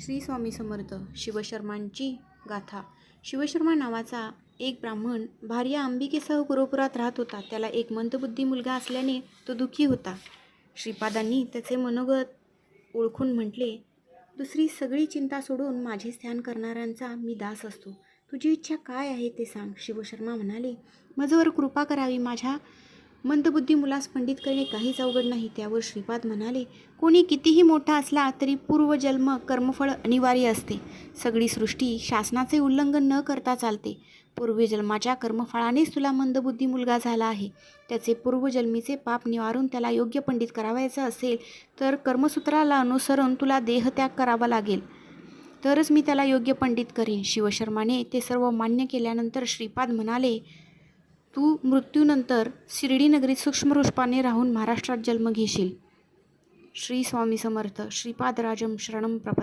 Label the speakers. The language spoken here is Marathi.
Speaker 1: श्री स्वामी समर्थ शिवशर्मांची गाथा. शिवशर्मा नावाचा एक ब्राह्मण भार्या अंबिकेसह गुरुपुरात राहत होता. त्याला एक मंदबुद्धी मुलगा असल्याने तो दुःखी होता. श्रीपादांनी त्याचे मनोगत ओळखून म्हटले दुसरी सगळी चिंता सोडून माझे ध्यान करणाऱ्यांचा मी दास असतो. तुझी इच्छा काय आहे ते सांग. शिवशर्मा म्हणाले माझ्यावर कृपा करावी. माझ्या मंदबुद्धी मुलास पंडित करणे काहीच अवघड नाही. त्यावर श्रीपाद म्हणाले कोणी कितीही मोठा असला तरी पूर्वजन्म कर्मफळ अनिवार्य असते. सगळी सृष्टी शासनाचे उल्लंघन न करता चालते. पूर्वजन्माच्या कर्मफळानेच तुला मंदबुद्धी मुलगा झाला आहे. त्याचे पूर्वजन्मीचे पाप निवारून त्याला योग्य पंडित करावायचं असेल तर कर्मसूत्राला अनुसरून तुला देहत्याग करावा लागेल. तरच मी त्याला योग्य पंडित करीन. शिवशर्माने ते सर्व मान्य केल्यानंतर श्रीपाद म्हणाले तू मृत्यूनंतर शिर्डी नगरीत सूक्ष्मरूपाने राहून महाराष्ट्रात जन्म घेशील. श्री स्वामी समर्थ. श्रीपादराजम शरणम प्रपद